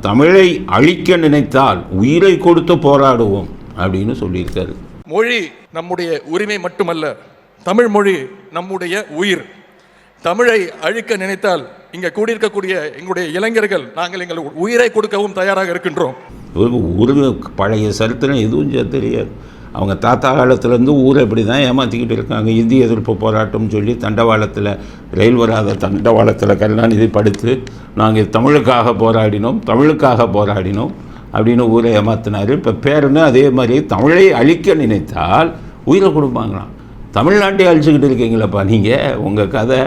தமிழை அழிக்க நினைத்தால் உயிரை கொடுத்து போராடுவோம் அப்படின்னு சொல்லியிருக்காரு. மொழி நம்முடைய உரிமை மட்டுமல்ல தமிழ் மொழி நம்முடைய உயிர். தமிழை அழிக்க நினைத்தால் இங்க கூடியிருக்கக்கூடிய எங்களுடைய இளைஞர்கள் நாங்கள் எங்கள் உயிரை கொடுக்கவும் தயாராக இருக்கின்றோம். ஒரு பழைய சரித்திரம் எதுவும் தெரியாது. அவங்க தாத்தா காலத்துலேருந்து ஊரை இப்படி தான் ஏமாற்றிக்கிட்டு இருக்காங்க. இந்திய எதிர்ப்பு போராட்டம் சொல்லி தண்டவாளத்தில் ரயில் வராத தண்டவாளத்தில் கருணாநிதி படுத்து நாங்கள் தமிழுக்காக போராடினோம் தமிழுக்காக போராடினோம் அப்படின்னு ஊரை ஏமாத்தினார். இப்போ பேருன்னு அதே மாதிரி தமிழை அழிக்க நினைத்தால் உயிரை கொடுப்பாங்களாம். தமிழ்நாட்டை அழிச்சுக்கிட்டு இருக்கீங்களப்பா நீங்கள் உங்கள் கதை.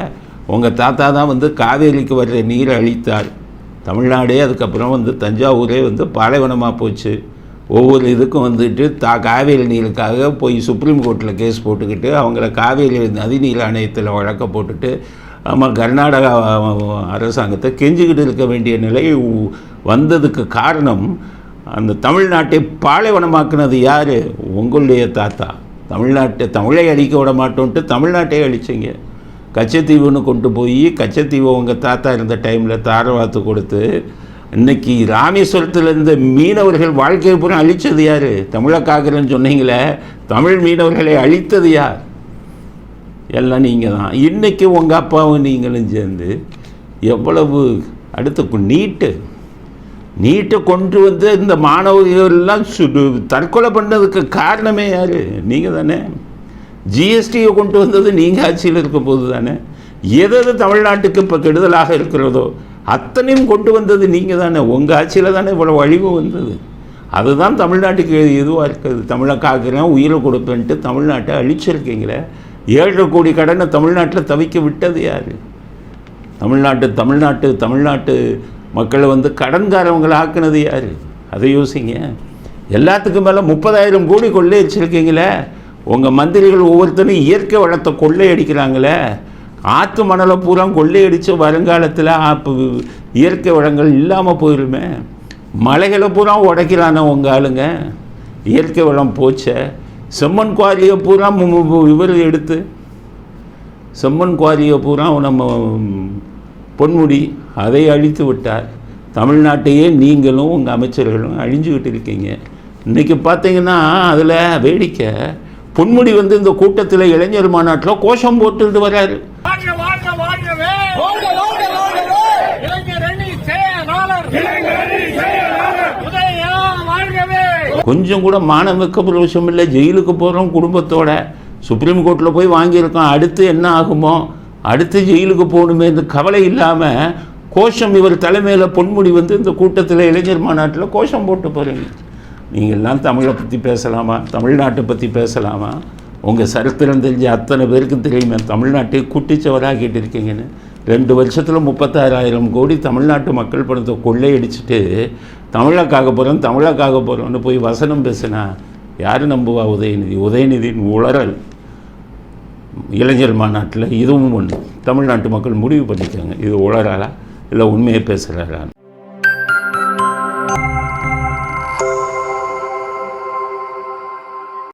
உங்கள் தாத்தா தான் வந்து காவேரிக்கு வர்ற நீரை அழித்தார். தமிழ்நாடே அதுக்கப்புறம் வந்து தஞ்சாவூரே வந்து பாலைவனமாக போச்சு. ஒவ்வொரு இதுக்கும் வந்துட்டு தா காவேரி நீருக்காக போய் சுப்ரீம் கோர்ட்டில் கேஸ் போட்டுக்கிட்டு அவங்கள காவேரி நதிநீர் ஆணையத்தில் வழக்க போட்டுட்டு ஆமாம் கர்நாடகா அரசாங்கத்தை கெஞ்சிக்கிட்டு இருக்க வேண்டிய நிலை வந்ததுக்கு காரணம் அந்த தமிழ்நாட்டை பாலைவனமாக்குனது யார்? உங்களுடைய தாத்தா. தமிழ்நாட்டை தமிழை அழிக்க விட மாட்டோன்ட்டு தமிழ்நாட்டை அழிச்சிங்க. கச்சத்தீவுன்னு கொண்டு போய் கச்சத்தீவு உங்கள் தாத்தா இருந்த டைமில் தாரவாத்து கொடுத்து இன்னைக்கு ராமேஸ்வரத்தில் இருந்த மீனவர்கள் வாழ்க்கையை பூரா அழித்தது யார்? தமிழக்காகிறன்னு சொன்னீங்களே தமிழ் மீனவர்களை அழித்தது யார்? எல்லாம் நீங்கள் தான் இன்றைக்கி உங்கள் அப்பாவும் நீங்களும் சேர்ந்து எவ்வளவு அடுத்து நீட்டு நீட்டை கொண்டு வந்து இந்த மாணவர்கள்லாம் சுடு தற்கொலை பண்ணதுக்கு காரணமே யார்? நீங்கள் தானே ஜிஎஸ்டியை கொண்டு வந்தது நீங்கள் ஆட்சியில் இருக்க போது தானே எது எது தமிழ்நாட்டுக்கு இப்போ கெடுதலாக இருக்கிறதோ அத்தனையும் கொண்டு வந்தது நீங்கள் தானே. உங்கள் ஆட்சியில் தானே இவ்வளோ அழிவு வந்தது. அதுதான் தமிழ்நாட்டுக்கு இதுவாக இருக்குது? தமிழை காக்கிறேன் உயிரை கொடுப்பேன்ட்டு தமிழ்நாட்டை அழிச்சிருக்கீங்களே. ஏழரை கோடி கடனை தமிழ்நாட்டில் தவிக்க விட்டது யார்? தமிழ்நாட்டு தமிழ்நாட்டு தமிழ்நாட்டு மக்களை வந்து கடன்காரவங்களை ஆக்குனது யார்? அதை யோசிங்க. எல்லாத்துக்கும் மேலே முப்பதாயிரம் கோடி கொள்ளையடிச்சிருக்கீங்களே. உங்கள் மந்திரிகள் ஒவ்வொருத்தரும் இயற்கை வளத்தை கொள்ளையடிக்கிறாங்களே. ஆற்று மணலை பூரா கொள்ளையடித்து வருங்காலத்தில் ஆப்பு இயற்கை வளங்கள் இல்லாமல் போயிருமே. மலைகளை பூரா உடைக்கிறானே உங்கள் ஆளுங்க. இயற்கை வளம் போச்சே. செம்மண் குவாரியை பூரா மு- இவர் எடுத்து. செம்மண் குவாரியை பூரா நம்ம பொன்முடி அதை அழித்து விட்டார். தமிழ்நாட்டையே நீங்களும் உங்கள் அமைச்சர்களும் அழிஞ்சுக்கிட்டு இருக்கீங்க. இன்றைக்கி பார்த்தீங்கன்னா அதில் வேடிக்கை. பொன்முடி வந்து இந்த கூட்டத்தில் இளைஞர் மாநாட்டில் கோஷம் உதயா வாழ்கவே. கொஞ்சம் கூட மானமிக்க பிரவேசம் இல்லை. ஜெயிலுக்கு போகிறோம் குடும்பத்தோட. சுப்ரீம் கோர்ட்டில் போய் வாங்கியிருக்கோம். அடுத்து என்ன ஆகுமோ? அடுத்து ஜெயிலுக்கு போகணுமே இந்த கவலை இல்லாமல் கோஷம் இவர் தலைமையில் பொன்முடி வந்து இந்த கூட்டத்தில் இளைஞர் மாநாட்டில் கோஷம் போட்டு போகிறீங்க நீங்கள்லாம் தமிழை பற்றி பேசலாமா? தமிழ்நாட்டை பற்றி பேசலாமா? உங்கள் சரித்திரம் தெரிஞ்ச அத்தனை பேருக்கும் தெரியுமே தமிழ்நாட்டை குட்டிச்சவராகிட்டு இருக்கீங்கன்னு. ரெண்டு வருஷத்தில் முப்பத்தாறாயிரம் கோடி தமிழ்நாட்டு மக்கள் பணத்தை கொள்ளையடிச்சிட்டு தமிழக்காக போகிறோம் தமிழக்காக போகிறோம்னு போய் வசனம் பேசுனா யார் நம்புவா உதயநிதி? உதயநிதியின் உளறல். இளைஞர் மாநாட்டில் இதுவும் ஒன்று தமிழ்நாட்டு மக்கள் முடிவு பண்ணிக்கோங்க இது உளறலா? இல்லை உண்மையை பேசுகிறாரான்னு